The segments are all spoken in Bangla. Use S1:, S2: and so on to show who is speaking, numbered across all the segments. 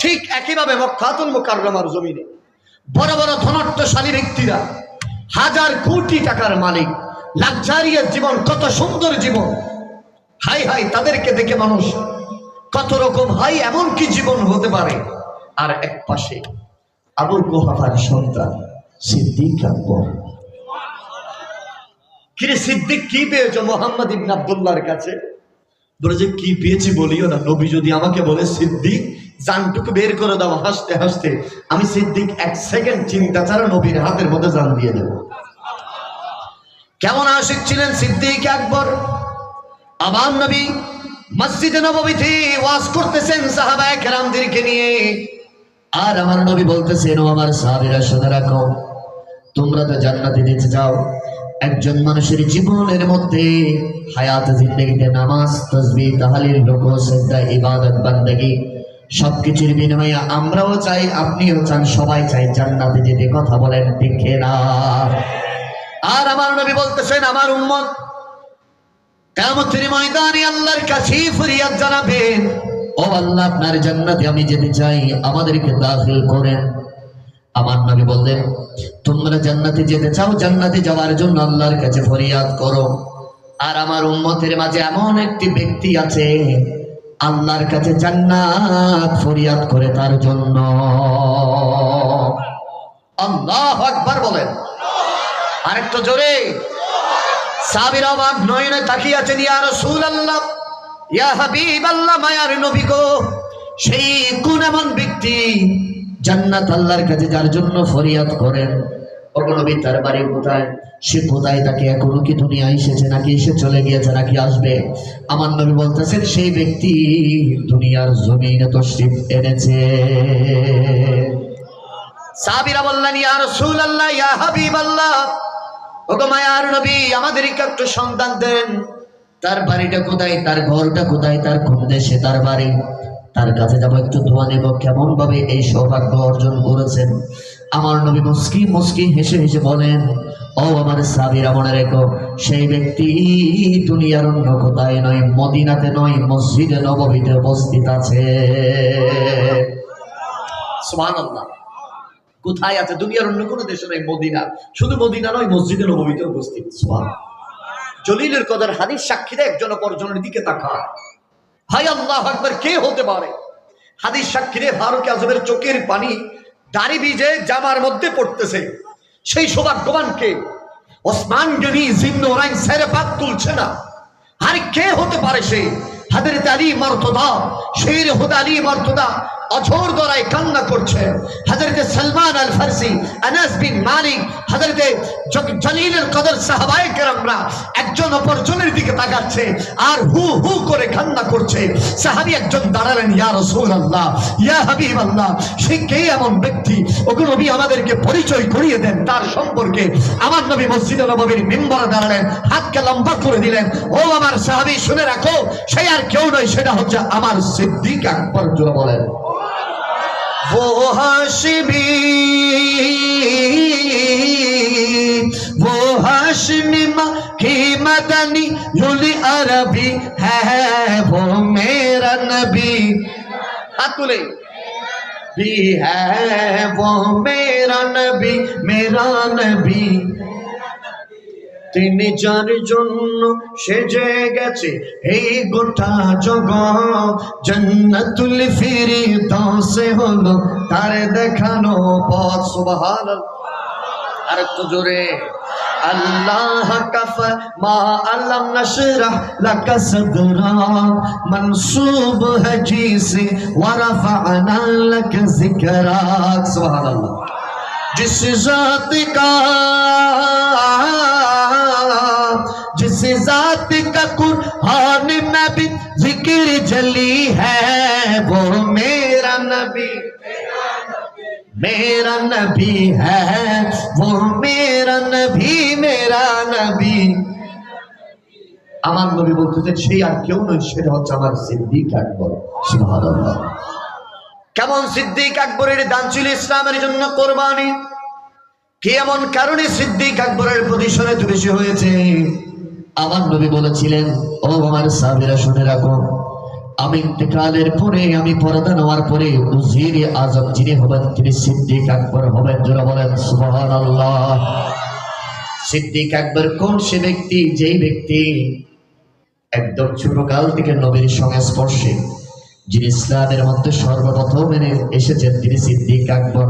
S1: ঠিক একইভাবে মক্কাতুল মুকাররমার জমিনে বড় বড় ধনাট্যশালী ব্যক্তিরা হাজার কোটি টাকার মালিক লাক্সারিয়ার জীবন, কত সুন্দর জীবন। হাই হাই, তাদেরকে দেখে মানুষ কত রকম, হাই, এমন কি জীবন হতে পারে। আর এক পাশে আবুল কোহাফার সন্তান সিদ্দিক আকবর। কিরে সিদ্দিক, কি পেয়েছ মোহাম্মদ ইবন আবদুল্লাহর কাছে? বলে যে, কি পেয়েছি বলিও না। নবী যদি আমাকে বলে, সিদ্দিক জানটুকু বের করে দাও, হাসতে হাসতে। আমি সিদ্দিক এক সেকেন্ড চিন্তা ছাড়া নবীর হাতের মধ্যে জান দিয়ে দেব। কেমন আশিক ছিলেন সিদ্দিক আকবর? আবার নবী মসজিদে নববীতে ওয়াজ করতেছেন সাহাবায়ে কেরামদেরকে নিয়ে। আর আমার নবী বলতেছেন, ও আমার সাহাবীরা শুনে রাখো। তোমরা তো জান্নাতে যেতে চাও। একজন মানুষের জীবনের মধ্যে হায়াত, জিন্দগিতে নামাজ তসবি তাহালিল, রুকু, সিজদা, ইবাদত, বান্দাগি সবকিছুর বিনিময়ে আমরাও চাই, আপনিও চান, সবাই চাই জান্নাতে যেতে কথা বলেন না আর আমার নবী বলতেছেন, আমার উম্মত ময়দানে আল্লাহর কাছে ফরিয়াদ ও আল্লাহ আমি যেতে চাই, আমাদেরকে করেন। আমার নবী বললেন, তোমরা জান্নাতে যেতে চাও আল্লাহর কাছে ফরিয়াদ করো। আর আমার উম্মতের মাঝে এমন একটি ব্যক্তি আছে আল্লাহর কাছে জান্নাত ফরিয়াদ করে তার জন্য। আল্লাহ আকবার বলেন। আরেকটু জোরে। সাবির অবাক নয়নে তাকিয়ে আছেন, ইয়া রাসূলুল্লাহ, ইয়া হাবিবাল্লাহ, মায়ার নবী গো, সেই কোন এমন ব্যক্তি জান্নাত আল্লাহর কাছে যার জন্য ফরিয়াদ করেন। ওগো নবী, তার বাড়ি কোথায়? সে কোথায় তাকে এখনও কি দুনিয়া এসেছে নাকি এসে চলে গিয়েছে নাকি আসবে? আমার নবী বলতেছেন, সেই ব্যক্তি দুনিয়ার জমিনে তশরিফ এনেছে। সাবিরা বললেন, ইয়া রাসূলুল্লাহ, ইয়া হাবিবাল্লাহ, ওগো মায়ার নবী, আমাদেরকে একটু সন্তান দেন। তার বাড়িটা কোথায়? তার ঘরটা কোথায়? তার কোন দেশে তার বাড়ি। তার কাছে যাব একটু ধোয়া নেব। কেমন ভাবে এই সৌভাগ্য অর্জন করেছেন? আমার নবী মুস্কি মুস্কি হেসে হেসে বলেন ও আমার সাবিরা, মনে রেখো, সেই ব্যক্তি দুনিয়ার অন্য কোথায় নয়, মদিনাতে নয়, মসজিদে নববীতে উপস্থিত আছে। কোথায় আছে? দুনিয়ার অন্য কোনো দেশে নাই মদিনা। শুধু মদিনা নয়, মসজিদে নবমীতে উপস্থিত। জলিলের কদর হাদিস সাক্ষী দেয় একজন অপরজনের দিকে তাকায়। হাই আল্লাহ আকবার, কে হতে পারে? হাদিস সাক্ষী দেয় ফারুক আজমের চোখের পানি দাড়ি ভিজে জামার মধ্যে পড়তেছে। সেই সৌভাগ্যবানকে ওসমান গনি জিন্নোরাইন সেরে পাক তুলছে না। আর কে হতে পারে সে? হাদের আলী মর্তদা, শের হুদ আলী মর্তদা অঝোর দরায় কান্না করছে। হজরত সলমান আল ফারসি আনাস বিন মালিক হজরত জলিলের কদর সাহাবায়ে কেরামরা একজন অপরজনের দিকে তাকাচ্ছে আর হু হু করে কান্না করছে। সাহাবী একজন দাঁড়ালেন, ইয়া রাসূলুল্লাহ, ইয়া হাবিবাল্লাহ, সে কে এমন ব্যক্তি? ওগো নবী আমাদেরকে পরিচয় করিয়ে দেন, তার সম্পর্কে। আমার নবী মসজিদে নববীর মেম্বারে দাঁড়ালেন, হাতকে লম্বা করে দিলেন, ও আমার সাহাবি, শুনে রাখো, সে আর কেউ নয়, সেটা হচ্ছে আমার সিদ্দিক আকবর, জোরে বলেন। وہ حش بھی وہ مدنی یلی عربی ہے وہ میرا نبی ہاتھ بھی ہے وہ میرا نبی میرا نبی۔ তিনি যার জন্য সেজে গেছে এই গোটা জগৎ। জন্নাতুল ফিরি দশে হলো তার দেখানো পথ সুবহান আর জোরে। আল্লাহ কফ মা আল্লাহ নশরাহ লাক সদরা। منصوب ہے جیسے ورفعنا لك ذکرا سبحان اللہ جس ذات जिस जात का कुरान में भी जिक्र जली है वो मेरा नबी मेरा नबी है वो मेरा नबी मेरा नबी আমার নবী বলতেছেন সেই আর কেউ নয় সেটা হচ্ছে আমার সিদ্দিক আকবর সুবহানাল্লাহ কেমন সিদ্দিক আকবরের দান ছিল ইসলামের জন্য কোরবানি কি এমন কারণে সিদ্দিক আকবরের প্রতিশোধ এত বেশি হয়েছে আমার নবী বলেছিলেন, ও আমার সাহাবীরা, শুনে রাখো। আমি ইন্তেকালের পরে, আমি পর্দা নেওয়ার পরে উজির আজম যিনি হবেন, তিনি সিদ্দিক আকবর হবেন। যারা বলেন সুবহান আল্লাহ সিদ্দিক আকবর কোন সে ব্যক্তি? যেই ব্যক্তি একদম ছোটকাল থেকে নবীর সংস্পর্শে, যিনি ইসলামের মধ্যে সর্বপ্রথম এসেছেন, তিনি সিদ্দিক আকবর।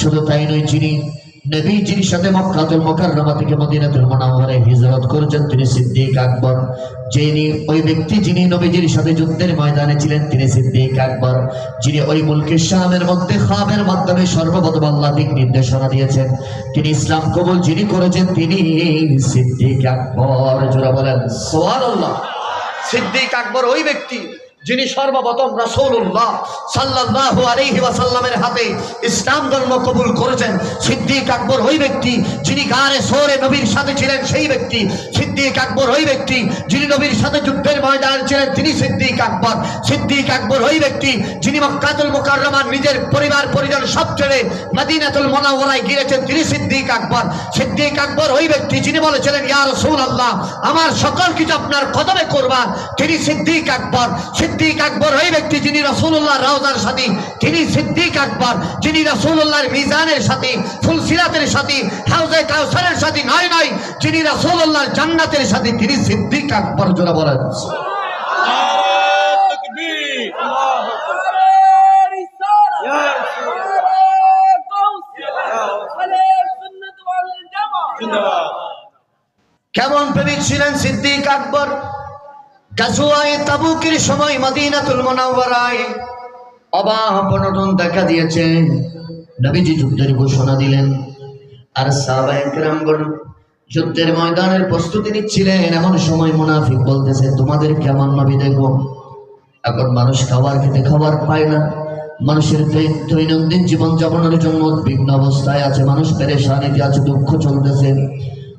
S1: শুধু তাই নয়, যিনি নবী যিনি সাথে মক্কাতুল মুকাররমা থেকে মদিনাতুল মুনাওয়ারায় হিজরত করেছেন তিনি সিদ্দিক আকবর। যিনি ওই ব্যক্তি যিনি নবীজির সাথে যুদ্ধের ময়দানে ছিলেন, তিনি সিদ্দিক আকবর। যিনি ওই মুলকে শামের মধ্যে খাবের মাধ্যমে সর্বপ্রথম আল্লাহ দিক নির্দেশনা দিয়েছেন। তিনি ইসলাম কবুল যিনি করেছেন, তিনি সিদ্দিক আকবর। যারা বলেন, সুবহানাল্লাহ। সিদ্দিক আকবর ওই ব্যক্তি যিনি সর্বপ্রথম রাসূলুল্লাহ সাল্লাল্লাহু আলাইহি ওয়াসাল্লামের হাতে ইসলাম ধর্ম কবুল করেছেন, সিদ্দিক আকবর ওই ব্যক্তি যিনি গারে সোরে নবীর সাথে ছিলেন, সেই ব্যক্তি সিদ্দিক আকবর ওই ব্যক্তি যিনি নবীর সাথে যুদ্ধের ময়দানে ছিলেন, তিনি সিদ্দিক আকবর। সিদ্দিক আকবর ওই ব্যক্তি যিনি মক্কাতুল মুকাররমার নিজের পরিবার, পরিজন সব ছেড়ে মদিনাতুল মুনাওয়ারায় গিয়েছেন, তিনি সিদ্দিক আকবর। সিদ্দিক আকবর ওই ব্যক্তি যিনি বলেছিলেন, ইয়া রাসূলুল্লাহ, আমার সকল কিছু আপনার কদমে করবার তিনি সিদ্দিক আকবর। সিদ্দিক সিদ্দিক আকবর ওই ব্যক্তি যিনি রসুল্লাহ রাউজার সাথী তিনি সিদ্দিক আকবর যিনি রসুল্লাহর মিজানের সাথী ফুলসিরাতের সাথী হাউজে কাউসারের সাথী নয় নয় যিনি রসুল্লাহর জান্নাতের সাথী তিনি সিদ্দিক আকবর জোরা বলেন। কেমন প্রেমিক ছিলেন সিদ্দিক আকবর? গাজুয়ায় তাবুকের সময় মদিনাতুল মুনাওয়ারায় অবাপনটন দেখা দিয়েছে। নবীজি যুদ্ধের ঘোষণা দিলেন। আর সাহাবায়ে কেরামগণ যুদ্ধের ময়দানের প্রস্তুতি নিচ্ছিলেন। এমন সময় মুনাফিক বলতেছে, তোমাদের কেমন নবী দেখো? এখন মানুষ খাবার খেতে খাবার পায় না। মানুষের দৈনন্দিন জীবন যাপনের জন্য উদ্বিগ্ন অবস্থায় আছে। মানুষ পেরে পেরেশানিতে আছে, দুঃখ চলতেছে।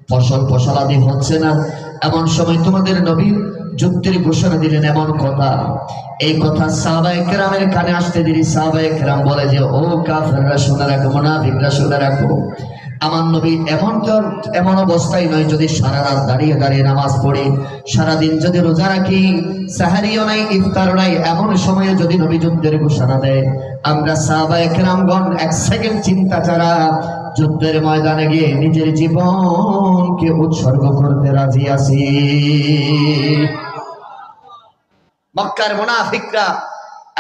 S1: ফসল ফসলাদি হচ্ছে না। এমন সময় তোমাদের নবী যুদ্ধের ঘোষণা দিলেন এমন কথা। এই কথা সাহাবায়ে কেরামের কানে আসতে দেরি। সাহাবায়ে কেরাম বলে যে, ও কাফেররা, শুনে রাখো, মুনাফিকরা, শুনে রাখো। আমার নবী এমন তো এমন অবস্থায় নয় যদি সারা রাত দাঁড়িয়ে দাঁড়িয়ে নামাজ পড়ে। সারাদিন যদি রোজা রাখি, সাহারিও নাই, ইফতারও নাই, এমন সময়ে যদি নবী যুদ্ধের ঘোষণা দেয়। আমরা সাহাবায়ে কেরামগণ এক সেকেন্ড চিন্তা ছাড়া যুদ্ধের ময়দানে গিয়ে নিজের জীবনকে উৎসর্গ করতে রাজি আছি। মক্কার মুনাফিকরা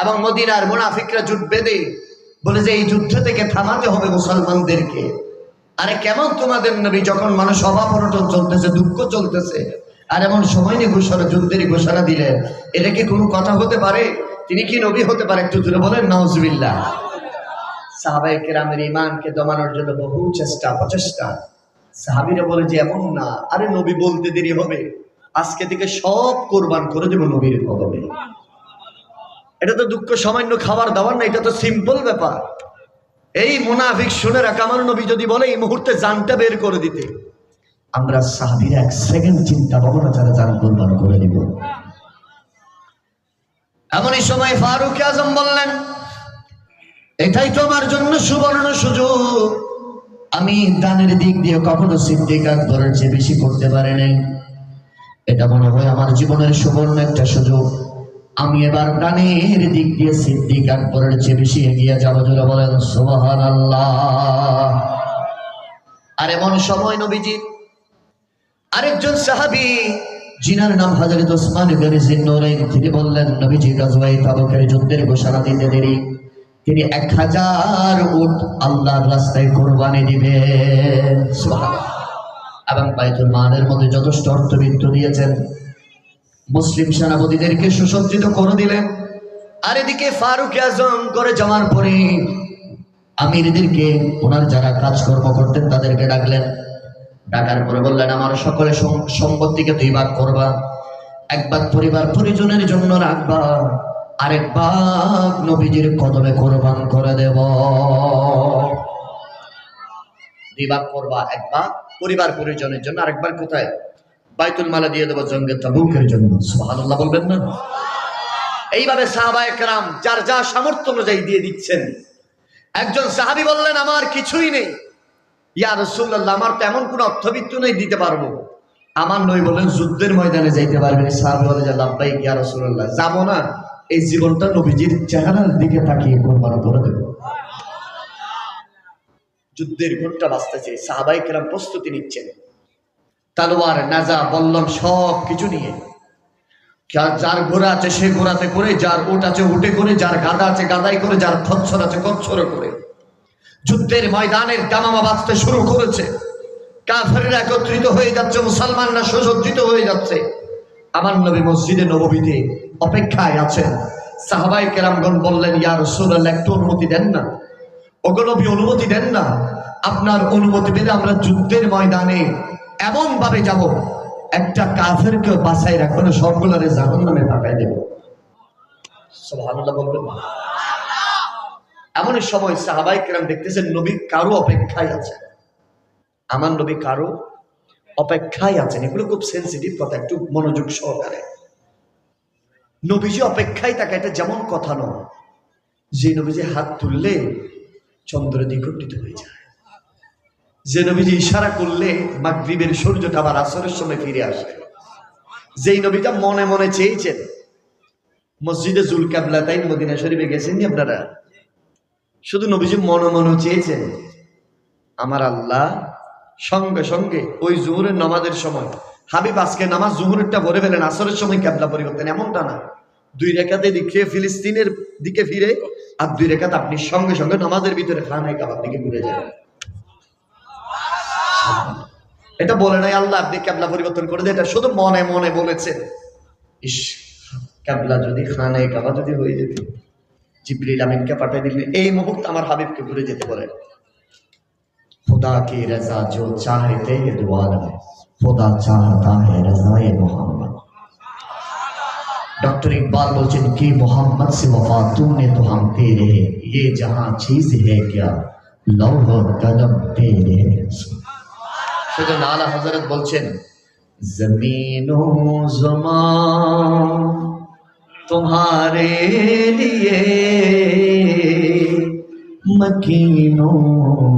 S1: এবং মদিনার মোনাফিকরা জুট বেঁধে বলে যে, এই যুদ্ধ থেকে থামাতে হবে মুসলমানদেরকে। আরে কেমন তোমাদের নবী যখন মানুষ অভাবনটন চলতেছে, দুঃখ চলতেছে, আর এমন সময় নিয়ে ঘোষণা, যুদ্ধের ঘোষণা দিলেন। এটা কি কোনো কথা হতে পারে? তিনি কি নবী হতে পারে? একটু দূরে বলেন নওয়াজবিল্লাহ সাহাবাই ইমানকে দমানোর জন্য বহু চেষ্টা, প্রচেষ্টা। সাহাবিরা বলে যে, এমন না। আরে নবী বলতে দেরি হবে। আজকে থেকে সব কোরবান করে দেবো নবীর কদমে। এটা তো দুঃখ সামান্য খাবার দাবার না, এটা তো সিম্পল ব্যাপার। এই মুনাফিক শুনে রাখা আমার নবী যদি বলে, এই মুহূর্তে জানটা বের করে দিতে। আমরা সাহাবির এক সেকেন্ড চিন্তা ভাবনা ছাড়া জান কোরবান করে দিব। এমনই সময় ফারুক আজম বললেন, এটাই তো আমার জন্য সুবর্ণ সুযোগ। আমি দানের দিক দিয়ে কখনো সিদ্দিক আকবরের চেয়ে বেশি করতে পারেনি। এটা মনে হয় আমার জীবনের সুবর্ণ একটা সুযোগ। আমি এবার দানের দিক দিয়ে সিদ্দিক আকবরের চেয়ে বেশি এগিয়ে যাব যারা বলেন সোহান আল্লাহ আর এমন সময় নবীজি, আরেকজন সাহাবি, জিনার নাম হাজরত ওসমান ইবনে জিন্নুরাইন তিনি বললেন, নবীজি, গাজওয়াই তাবুকের যুদ্ধের ঘোষণা দিতে দেরি। তিনি এক হাজার উট আল্লাহর রাস্তায় কোরবানি দিবেন। সুবহানাল্লাহ। এবং বাইতুল মালের মধ্যে যথেষ্ট অর্থবিত্ত দিয়েছেন। মুসলিম সেনাপতিদেরকে সুসজ্জিত করে দিলেন। আর এদিকে ফারুক আজম করে যাওয়ার পরে আমিরদেরকে ওনার যারা কাজকর্ম করতেন তাদেরকে ডাকলেন। ডাকার পরে বললেন, আমার সকলে সম্পত্তিকে দুই ভাগ করবা। এক ভাগ পরিবার পরিজনের জন্য রাখবা। আরেক ভাগ নবীজির কদমে কোরবান করে দেব। দুই ভাগ করবা, এক ভাগ? পরিবার পরিজনের জন্য। আরেকবার কোথায়? বাইতুল মালা দিয়ে দেবো জঙ্গে তাবুকের জন্য। সুবহানাল্লাহ বলবেন না? এইভাবে সাহাবায়ে যার যা সামর্থ্য অনুযায়ী দিয়ে দিচ্ছেন। একজন সাহাবী বললেন, আমার কিছুই নেই। ইয়া রসুল্লাহ আমার তেমন কোনো অর্থবিত্ত নেই, দিতে পারব। আমার নই বলেন যুদ্ধের ময়দানে যাইতে পারবেন সাহাবী বলে যে লাভবাই ইয়া রসুল্লাহ যাব না। এই জীবনটা নবীজির চেহারার দিকে তাকিয়ে কোরবান করে দেব। যুদ্ধের ঘণ্টা বাঁচতেছে। সাহাবাই কেরাম প্রস্তুতি নিচ্ছেন। তালোয়ার, নাজা, বল্লম সব কিছু নিয়ে। যার ঘোড়া আছে, সে ঘোড়াতে করে, যার উট আছে উঠে করে, যার গাদা আছে গাদাই করে, যার খচ্ছর আছে খচ্ছরে করে। যুদ্ধের ময়দানের দামামা বাঁচতে শুরু করেছে। কাফেররা একত্রিত হয়ে যাচ্ছে, মুসলমানরা সুসজ্জিত হয়ে যাচ্ছে। আমার নবী মসজিদে নববীতে অপেক্ষায় আছেন। সাহাবাই কেরামগণ বললেন ইয়ার রাসূলুল্লাহ, একটু অনুমতি দেন না। ওগনবী অনুমতি দেন না। আপনার অনুমতি পেলে আমরা যুদ্ধের ময়দানে এমন ভাবে যাব, একটা কাফেরকে বাঁচাই রাখবেন সবগুলোরে জাহান নামে পাঠাই দেব। এমন সময় সাহাবাই কেরাম দেখতেছেন নবী কারও অপেক্ষায় আছেন। আমার নবী কারও অপেক্ষায় আছেন, এগুলো খুব সেন্সিটিভ কথা, একটু মনোযোগ সহকারে। নবীজি অপেক্ষায় থাকে, এটা যেমন কথা নয়, যে নবীজি হাত তুললে চন্দ্র দ্বিখণ্ডিত হয়ে যায়। যে নবীজি ইশারা করলে মাগরিবের সূর্যটা আবার আসরের সময় ফিরে আসে। যেই নবীটা মনে মনে চেয়েছেন, মসজিদে জুল কাবলা তাই মদিনা শরীফে গেছেন নি আপনারা? শুধু নবীজি মনে মনে চেয়েছেন, আমার আল্লাহ সঙ্গে সঙ্গে ওই জুহুরের নামাজের সময়, হাবিব আজকে নামাজ জুহুরেরটা ভরে ফেলেন, আসরের সময় ক্যাবলা পরিবর্তন। এমনটা না। দুই রেখাতে দিকে ফিলিস্তিনের দিকে ফিরে আর দুই রেখাত আপনি সঙ্গে সঙ্গে নামাজের ভিতরে খানায় কাবার দিকে ঘুরে যাবেন এটা বলে নাই আল্লাহ, আপনি ক্যাবলা পরিবর্তন করে দেয় এটা শুধু মনে মনে বলেছে ইস, ক্যাবলা যদি খানায় কাবা যদি হয়ে যেত, জিবরিল আমিনকে পাঠিয়ে দিলে এই মুহূর্ত আমার হাবিবকে ঘুরে যেতে পারে خدا کی رضا جو چاہتے ڈاکٹر اقبال بولچن کی محمد سے وفاتوں نے تو ہم تیرے ہیں۔ یہ جہاں چیز ہے کیا؟ لوح قدم تیرے ہیں۔ شد نالا حضرت بولچن زمین و زمان تمہارے لیے، مکین و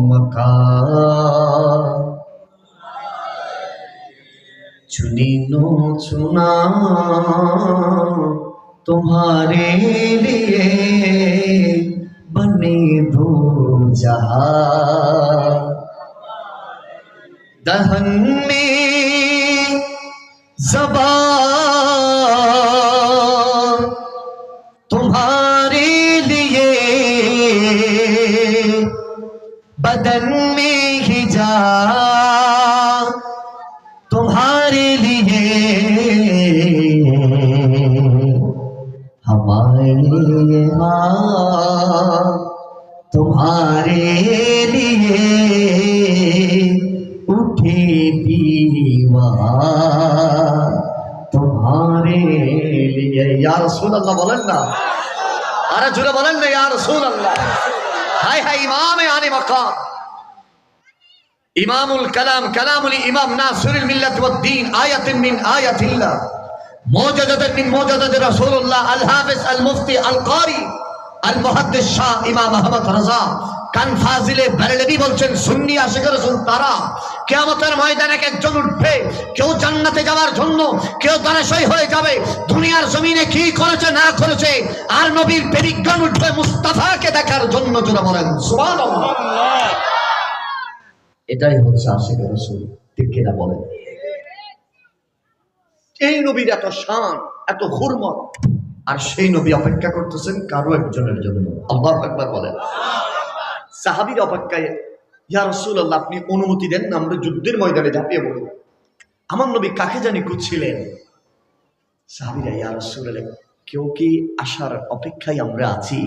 S1: مکان۔ چنینو چنا تمہارے لیے بنے دو جہاں دہن میں زبان تمہارے لیے بدن রসুল আল্লাহ বলেন না। আরে জুড়ে বলেন না, ইয়া রসুল আল্লাহ হাই হাই ইমামে আনি মকাম। ইমামুল কালাম, কালামুল ইমাম নাসিরুল মিল্লাত ওয়াদ্দিন আয়াতিন মিন আয়াতিল্লাহ। মুজাদাতান মিন মুজাদাত রাসূলুল্লাহ, আল হাফিজ, আল মুফতি, আল ক্বারি আল মুহাদ্দিস শাহ, ইমাম আহমদ রাজা। কান ফাজিলে বেরেলভি বলছেন, সুন্নি আশিক রাসূল তারা কিয়ামতের ময়দানে একজন উঠবে, কেউ জান্নাতে যাওয়ার জন্য, কেউ দানাশয় হয়ে যাবে, দুনিয়ার জমিনে কি করেছে, না করেছে, আর নবীর পেরিজ্ঞান উঠবে মুস্তাফাকে দেখার জন্য যারা বলেন এটাই হচ্ছে আশিক রাসূল, ঠিক কিনা বলেন? এই নবীর এত শান, এত হুরমত, আর সেই নবী অপেক্ষা করতেছেন কারও একজনের জন্য। আল্লাহ একবার বলেন। সাহাবির অপেক্ষায়, ইয়া রসুল্লাহ আপনি অনুমতি দেন না, আমরা যুদ্ধের ময়দানে ঝাঁপিয়ে পড়ব। আমার নবী কাকে জানি খুঁজছিলেন? সাহাবিরা, ইয়া রসুল্লাহ কেউ কি আসার অপেক্ষায় আমরা আছি?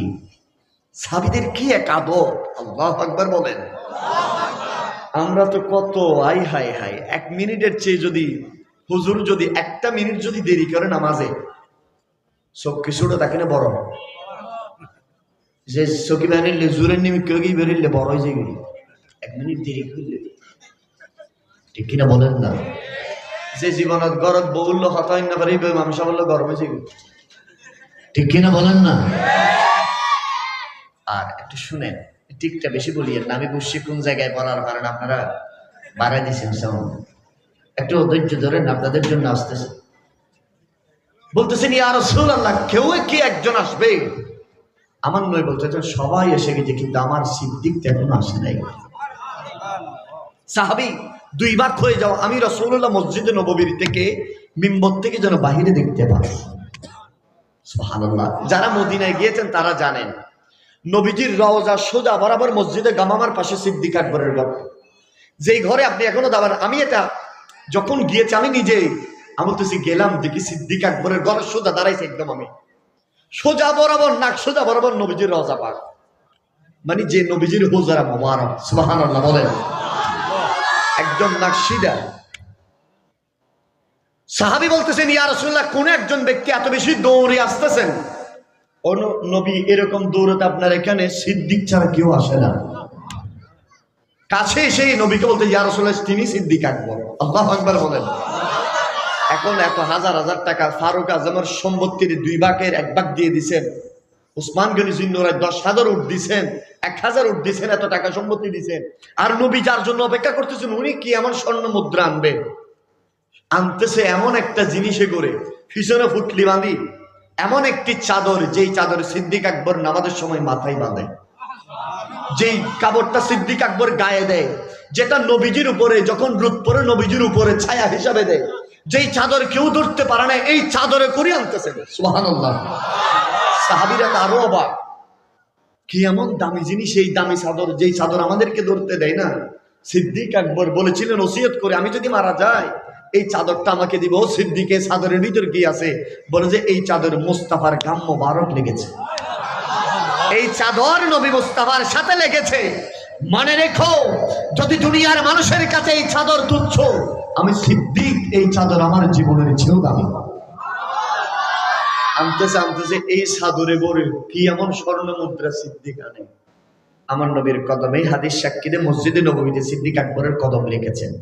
S1: সাহাবিদের কি এক আদর আল্লাহ একবার বলেন। আমরা তো কত আই হাই হাই, এক মিনিটের চেয়ে যদি, হুজুর যদি একটা মিনিট যদি দেরি করে নামাজে সব কিছুটা তাকে না বড় যে চকি বানিলে জোরের নিমিত্ত কি বেরিলে বড় হয়ে যাবে এক মিনিট দেরি করলে ঠিক কিনা বলেন না। যে জীবনত গরত বহুল্য হতাইন না পারি মামসা বলল গরম হয়ে যাবে ঠিক কিনা বলেন না। আর একটু শুনেন ঠিকটা বেশি বলিয়েন আমি বুঝছি কোন জায়গায় বলার কারণে আপনারা বাড়াই দিয়েছেন সাউন্ড একটু ধৈর্য ধরেন, আপনাদের জন্য আসতেছে। বলতেছেন, ইয়া রাসূলুল্লাহ, কেউ কি একজন আসবে? আমার নয় বলতেছেন সবাই এসে গেছে, কিন্তু আমার সিদ্দিক তো আসে নাই। সাহাবি, দুইবার হয়ে যাও, আমি রসুল্লাহ মসজিদে নববীর থেকে মিম্বর থেকে যেন বাহিরে দেখতে পাই। যারা মদিনায় গিয়েছেন, তারা জানেন, নবীজির রওজা সোজা বরাবর মসজিদে গামামার পাশে সিদ্দিক আকবরের ঘর। যেই ঘরে আপনি এখনও দাবার আমি এটা যখন গিয়েছি, আমি নিজেই, আমি বলতেছি, গেলাম দেখি সিদ্দিক আকবরের ঘর সোজা দাঁড়াইছে একদম আমি। সোজা বরাবর নাক, সোজা বরাবর নবীজির রওজা পাক। মানে যে নবীজির হোজারা মোবারক, সুবহানাল্লাহ বলেন। একজন নাকশিদা সাহাবি বলতেছেন, ইয়া রাসূলুল্লাহ, কোন একজন ব্যক্তি এত বেশি দৌড়ে আসতেছেন? নবী, এরকম দৌড়তে আপনার এখানে সিদ্দিক ছাড়া কেউ আসে না। কাছে এসে নবীকে বলতে, ইয়া রাসূলুল্লাহ, তিনি সিদ্দিক আকবর। আল্লাহু আকবার বলেন। এখন এত হাজার হাজার টাকা ফারুক আজমের সম্পত্তির দুই ভাগের এক ভাগ দিয়ে দিছেন। উসমান গনি জিন্নুরায় দশ হাজার উঠ দিছেন, এক হাজার উঠ দিছেন, এত টাকা সম্পত্তি দিছেন। আর নবী যার জন্য অপেক্ষা করতেছেন, উনি কি এমন স্বর্ণ মুদ্রা আনবে? আনতেছে এমন একটা জিনিসে করে, পিছনে ফুটলি বাঁধি, এমন একটি চাদর যেই চাদর সিদ্দিক আকবর নামাজের সময় মাথায় বাঁধে। যেই কাপড়টা সিদ্দিক আকবর গায়ে দেয়, যেটা নবীজির উপরে, যখন রোদ পরে নবীজির উপরে ছায়া হিসাবে দেয়। যেই চাদর কেউ ধরতে পারে না, এই চাদরে করে আনতেছে সুবহানাল্লাহ। সাহাবিরা আরও অবাক। কি এমন দামি জিনিস এই দামি চাদর, যেই চাদর আমাদেরকে ধরতে দেয় না? সিদ্দিক আকবর বলেছিলেন, ওসিয়ত করে আমি যদি মারা যাই, এই চাদরটা আমাকে দিব। সিদ্দিকে চাদরের ভিতর কি আছে? বলে যে, এই চাদর মুস্তাফার গাম বারক লেগেছে। এই চাদর নবী মুস্তাফার সাথে লেগেছে। মনে রেখো, যদি দুনিয়ার মানুষের কাছে এই চাদর তুচ্ছ, আমি সিদ্দিক, এই চাদর আমার জীবনের চেয়েও দামি। আনতেছে আনতেছে, এই সাদরে বলে কি এমন স্বর্ণ মুদ্রা সিদ্দিক আনে? আমার নবীর কদমে, হাদিস সাক্ষীতে, মসজিদে নবমীতে সিদ্দিক আকবরের কদম লিখেছেন।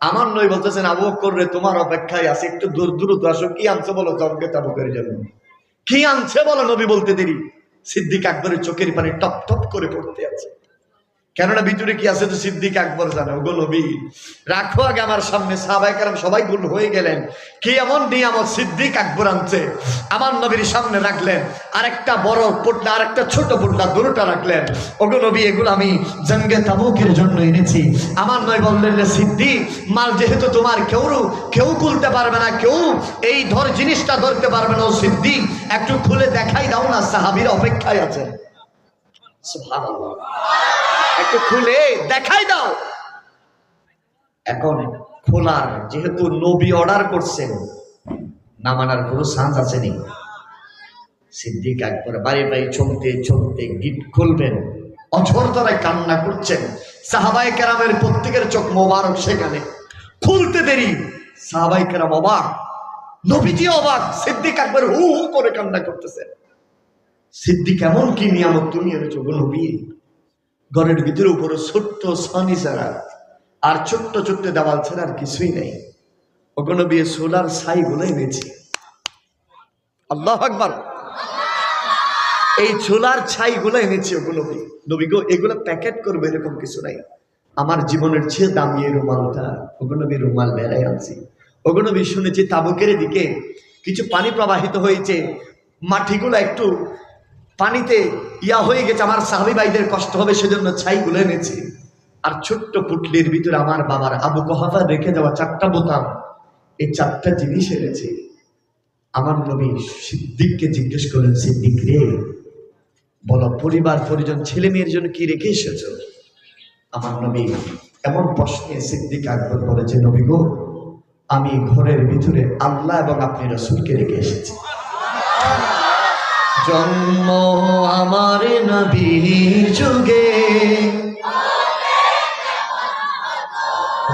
S1: আমার নই বলতেছেন, আবু করলে তোমার অপেক্ষায় আছে, একটু দূর দ্রুত আসো, কি আনছে বলো জমকে তাবুকের জন্য? কি আনছে বলো নবী বলতে দেরি? সিদ্দিক আকবরের চোখের পানি টপ টপ করে পড়তে আছে। কেননা ভিতরে কি আছে তো সিদ্দিক আকবর জানে? ওগো নবী, রাখো আগে আমার সামনে সাহাবাই কারণ সবাই গুল হয়ে গেলেন। কি এমন নিয়ামত সিদ্দিক আকবর আনছে? আমার নবীর সামনে রাখলেন, আরেকটা বড় পোটলা আরেকটা ছোট পোটলা দুটোটা রাখলেন। ওগো নবী, এগুলো আমি জঙ্গে তাবুকের জন্য এনেছি। আমার নয় বললেন সিদ্দিক, মাল যেহেতু তোমার, কেউ কেউ খুলতে পারবে না, কেউ এই ধর জিনিসটা ধরতে পারবে না। ও সিদ্দিক, একটু খুলে দেখাই দাও না, সাহাবির অপেক্ষায় আছে সুবহানাল্লাহ। একটু খুলে দেখাই দাও। এখন খোলার, যেহেতু নবী অর্ডার করছেন না মানার কোনো চান্স আছে নি? সিদ্দিক একবার বাড়ি বাড়ি চলতে চলতে গিট খুলবেন, অঝর তলায় কান্না করছেন সাহাবাই কেরামের প্রত্যেকের চোখ মোবারক সেখানে। খুলতে দেরি সাহাবাই কেরাম অবাক, নবীজি অবাক, সিদ্দিক একবার হু হু করে কান্না করতেছেন সিদ্দিক এমন কি নিয়ামত তুমি এনেছো নবী ঘরের ভিতরে উপরে ছোট্ট সানি ছাড়া আর ছোট্ট ছোট্ট দেওয়াল ছাড়া আর কিছুই নেই। ওখানে বিয়ে সোলার ছাই গুলো এনেছি। আল্লাহ এই ছোলার ছাই গুলো এনেছি ওগুলো নবী। গো, এগুলো প্যাকেট করবে, এরকম কিছু নাই। আমার জীবনের চেয়ে দামি এই রুমালটা ওগুলো রুমাল বেড়াই আনছি। ওগুলো শুনেছি, তাবুকের দিকে কিছু পানি প্রবাহিত হয়েছে, মাটিগুলো একটু পানিতে ইয়া হয়ে গেছে, আমার সাহাবি ভাইদের কষ্ট হবে, সেজন্য ছাইগুলো এনেছি। আর ছোট্ট পুটলির ভিতরে আমার বাবার আবু কহাফা রেখে যাওয়া চারটা বোতাম, এই চারটা জিনিস এনেছি। আমার নবী সিদ্দিককে জিজ্ঞেস করেন সিদ্দিক রে, বলো, পরিবার, পরিজন, ছেলে মেয়ের জন্য কি রেখে এসেছ? আমার নবী এমন প্রশ্নে সিদ্দিক আকবর বলেছে, নবী গো, আমি ঘরের ভিতরে আল্লাহ এবং আপনি রসুলকে রেখে এসেছি। জন্ম আমার নবীর যুগে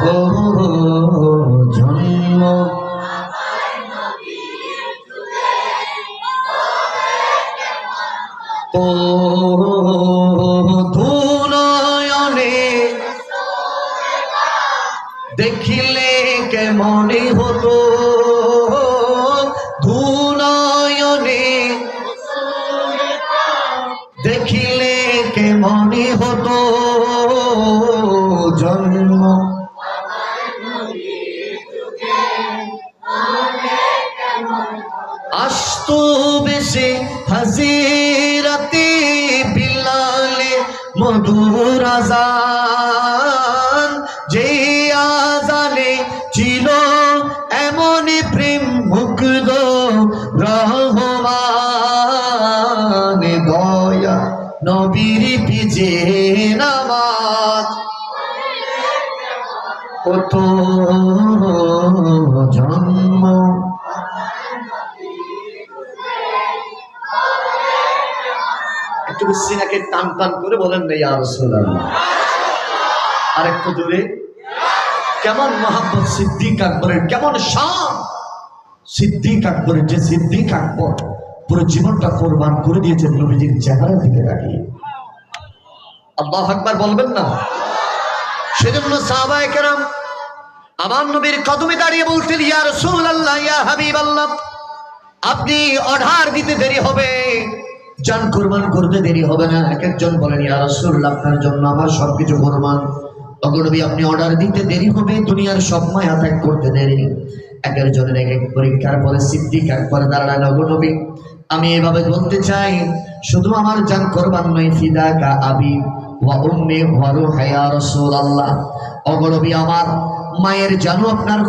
S1: ও মধুর একটু সিনাকে টান টান করে বলেন না, ইয়া রাসূলুল্লাহ আর একটু দূরে কেমন মোহাম্মদ সিদ্দিক আকবরের, কেমন শান সিদ্দিক আকবরের যে সিদ্দিক আকবর পুরো জীবনটা কোরবান করে দিয়েছেন নবীজির চেহারার দিকে তাকিয়ে। আল্লাহ আকবার বলবেন না? সেজন্য সাহাবায়ে কেরাম আমার নবীর কদমে দাঁড়িয়ে বলতেন ইয়া রাসূলুল্লাহ, ইয়া হাবিবাল্লাহ, আপনি অর্ডার দিতে দেরি হবে। যান কোরবান করতে দেরি হবে না। এক একজন বলেন, ইয়া রাসূলুল্লাহ, আপনার জন্য আমার সবকিছু কোরবান। অগণবী আপনি অর্ডার দিতে দেরি হবে, দুনিয়ার সব মায়া ত্যাগ করতে দেরি। এক একজনের এক এক পরীক্ষার পরে সিদ্দিক, একবার দাঁড়ান অগণবী আমি এভাবে বলতে চাই, শুধু আমার জান কোরবান নয়, ফিদা কা আবি ওয়া উম্মি ওয়া রুহায়া রাসূলুল্লাহ। অগণবী আমার মায়ের জানো আপনার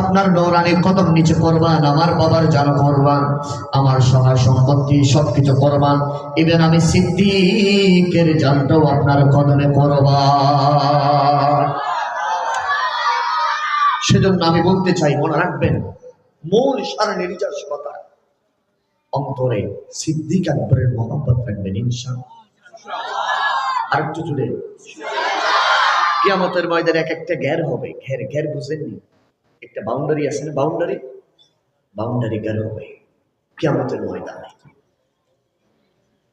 S1: আপনার নৌরানির কদম নিচে করবান, আমার বাবার জানো করবান, আমার সহায় সম্পত্তি সবকিছু করবান। ইভেন আমি সিদ্দিকের জানটাও আপনার কদমে করবান। সেজন্য আমি বলতে চাই, মনে রাখবেন মূল সারা নির্যাস কথা। অন্তরে সিদ্দিক আকবরের মহব্বত রাখবেন ইনশান আরেকটু জুড়ে কিয়ামতের ময়দানে এক একটা ঘের হবে। ঘের ঘের বুঝেননি? একটা বাউন্ডারি আছে না? বাউন্ডারি বাউন্ডারি ঘের হবে। কিয়ামতের ময়দানে।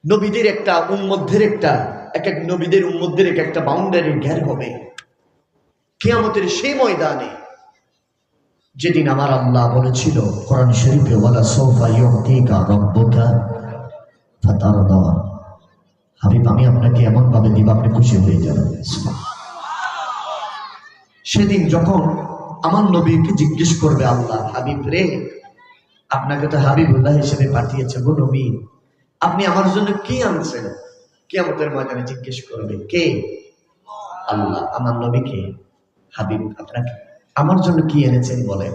S1: নবীদের একটা উম্মদের একটা এক এক নবীদের উম্মদের এক একটা বাউন্ডারি ঘের হবে। কিয়ামতের সেই ময়দানে যেদিন আমার আল্লাহ বলেছিল, কোরআন শরীফে, ওয়ালা সোফা ইউতিকা রব্বুকা ফাতারদা। হাবিব, আমি আপনাকে এমন ভাবে দিব, আপনি খুশি হয়ে যাবেন। সেদিন যখন আমার নবীকে জিজ্ঞেস করবে, আল্লাহ, হাবিব রে, আপনাকে তো হাবিবুল্লাহ হিসেবে পাঠিয়েছে গো নবী। আপনি আমার জন্য কি আনছেন? কে আমাদের ময়দানে জিজ্ঞেস করবে, কে? আল্লাহ, আমার নবীকে হাবিব, আপনাকে, আমার জন্য কি এনেছেন বলেন?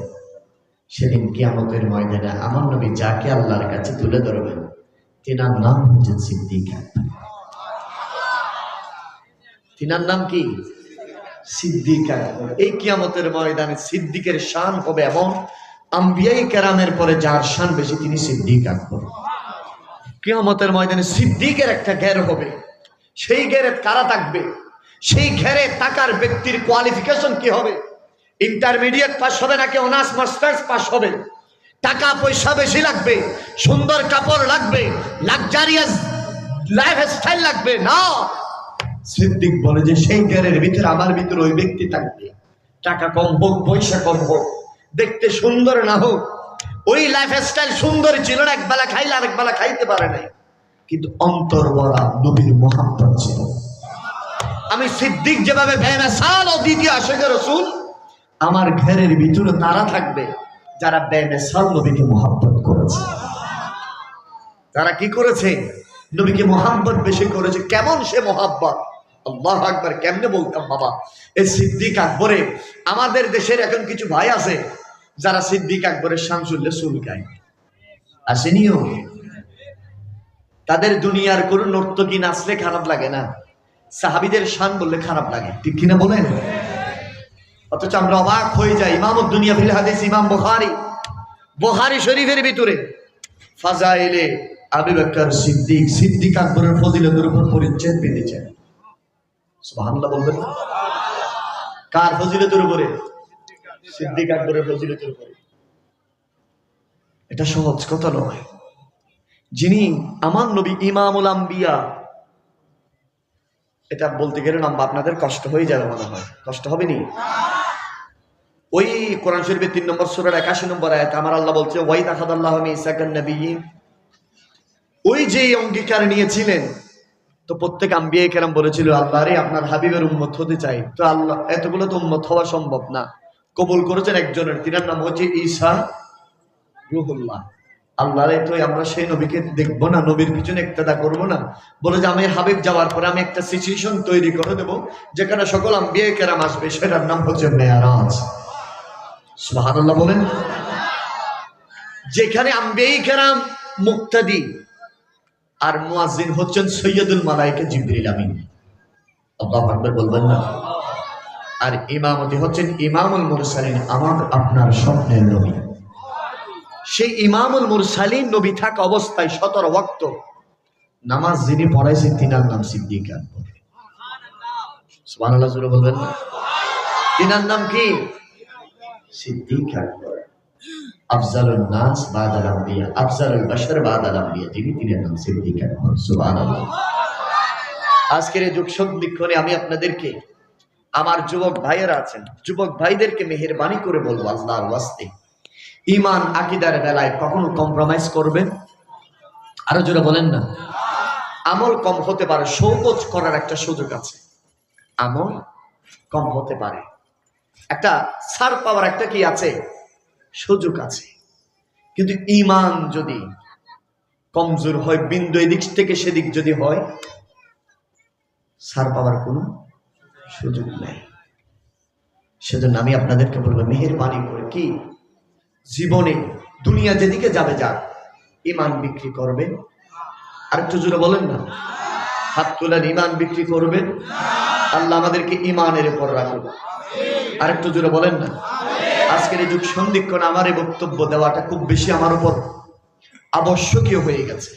S1: সেদিন কিয়ামতের ময়দানে আমার নবী যাকে আল্লাহর কাছে তুলে ধরবেন, তিনার নাম হচ্ছে সিদ্দিক তিনার নাম কি? সিদ্দিক এই কিয়ামতের ময়দানে সিদ্দিকের শান হবে এবং আম্বিয়াই কেরামের পরে যার শান বেশি তিনি সিদ্দিক আকবর কিয়ামতের ময়দানে সিদ্দিকের একটা ঘের হবে। সেই ঘেরে কারা থাকবে? সেই ঘেরে থাকার ব্যক্তির কোয়ালিফিকেশন কি হবে? ইন্টারমিডিয়েট পাস হবে নাকি অনার্স মাস্টার্স পাস হবে? টাকা পয়সা বেশি লাগবে? সুন্দর কাপড় লাগবে? লাক্সারিয়াস লাইফ স্টাইল লাগবে? না সিদ্দিক বলে যে সেই জ্ঞানের ভিতরে আমার ভিতরে ওই ব্যক্তি থাকবে। টাকা কম হোক, পয়সা কম হোক, দেখতে সুন্দর না হোক, ওই লাইফ স্টাইল সুন্দর ছিল না একবেলা খাইলে আরেক বেলা খাইতে পারে নাই। কিন্তু অন্তর বড়া নবীর মহাব্বত ছিল। আমি সিদ্দিক যেভাবে বেমেসাল ও দ্বিতীয় আশেখ রসুল, আমার ঘেরের ভিতরে তারা থাকবে যারা বেমেসাল নবীকে মহাব্বত করেছে। তারা কি করেছে? নবীকে মোহাম্মত বেশি করেছে। কেমন সে মোহাব্বত? আল্লাহ আকবার কেমনে বলতাম বাবা? এই সিদ্দিক আকবরে, আমাদের দেশের এখন কিছু ভাই আছে যারা সিদ্দিক আকবরের শুনলে চুলকায় আসেনিও? তাদের দুনিয়ার কোন নর্তকী নাচলে খারাপ লাগে না। সাহাবিদের শান বললে খারাপ লাগে। ঠিক কিনা বলেন? অথচ আমরা অবাক হয়ে যাই। ইমাম দুনিয়া ফিল হাদিস, ইমাম বুখারী। বুখারী শরীফের ভিতরে, ফাজাইলে আবু সিদ্দিক সিদ্দিক আকবরের ফজিলতের উপর পরিচ্ছেদ পেতেছেন সুবহানাল্লাহ বলবেন? কার ফজিলতের উপরে? সিদ্দিক আকবরের ফজিলতের উপরে। এটা সহজ কথা নয়। যিনি আমার নবী ইমামুল আম্বিয়া, এটা বলতে গেলে নাম আপনাদের কষ্ট হয়ে যাবে মনে হয়। কষ্ট হবে নি? ওই কোরআন শরীফের তিন নম্বর সুরার একাশি নম্বর আয়াত আমার আল্লাহ বলছে ওয়াই তাহাদাল্লাহ মিসাকান নবীন ওই যে অঙ্গীকার নিয়েছিলেন তো প্রত্যেক আম্বিয়া কেরাম বলেছিল, আল্লাহ রে, আপনার হাবিবের উম্মত হতে চাই। তো আল্লাহ, এতগুলো তো উম্মত হওয়া সম্ভব না। কবুল করেছেন একজনের, তিনার নাম হচ্ছে ঈসা রুহুল্লাহ। আল্লাহরে তো আমরা সেই নবীকে দেখব না, নবীর পিছনে একটাদা করব না। বলে যে, আমি হাবিব যাওয়ার পরে আমি একটা সিচুয়েশন তৈরি করে দেব, যেখানে সকল আম্বিয়ে কেরাম আসবে, সেটার নাম হচ্ছে মেয়ারাজ। সুবহানাল্লাহ বলেন। যেখানে আম্বিয়ে কেরাম মুক্তাদি আর মুয়াজ্জিন হচ্ছেন সৈয়দুল মালাইকা জিবরিল আমিন। আল্লাহু আকবার বলবেন না? আর ইমামতি হচ্ছেন ইমামুল মুরসালিন, আমার আপনার স্বপ্নের নবী। সেই ইমামুল মুরসালিন নবী থাকা অবস্থায় সতর ওয়াক্ত নামাজ যিনি পড়াইছেন, তিনার নাম সিদ্দিক আকবর। বলবেন না? তিনার নাম কি? সিদ্দিক আকবর। আফজালুন নাস বাদাল আম্বিয়া, আফজালুল বাশার বাদাল আম্বিয়া যিনি তিনার নাম সিদ্দিক আকবর সুবহানাল্লাহ। আজকের এই যুগ সন্ধিক্ষণে আমি আপনাদেরকে, আমার যুবক ভাইয়েরা আছেন, যুবক ভাইদেরকে মেহেরবানি করে বলব আল্লাহর ওয়াস্তে। ইমান আকিদার বেলায় কখনো কম্প্রোমাইজ করবেন? আরও জোরে বলেন না। আমল কম হতে পারে সৌকোচ করার একটা সুযোগ আছে। আমল কম হতে পারে। একটা ছাড় পাওয়ার একটা কি আছে? সুযোগ আছে। কিন্তু ইমান যদি কমজোর হয়, বিন্দু এদিক থেকে সেদিক যদি হয় ছাড় পাওয়ার কোনো সুযোগ নেই। সেজন্য আমি আপনাদেরকে বলব, মেহেরবানি করে কি? জীবনে দুনিয়া যেদিকে যাবে যাক ইমান বিক্রি করবেন। আরেকটু জোরে বলেন না। হাত তোলেন ইমান বিক্রি করবেন। আল্লাহ আমাদেরকে ইমানের উপর রাখুন আরেকটু জোরে বলেন না। আজকের এই যুগ সন্ধিক্ষণ আমার এই বক্তব্য দেওয়াটা খুব বেশি আমার উপর আবশ্যকীয় হয়ে গেছে।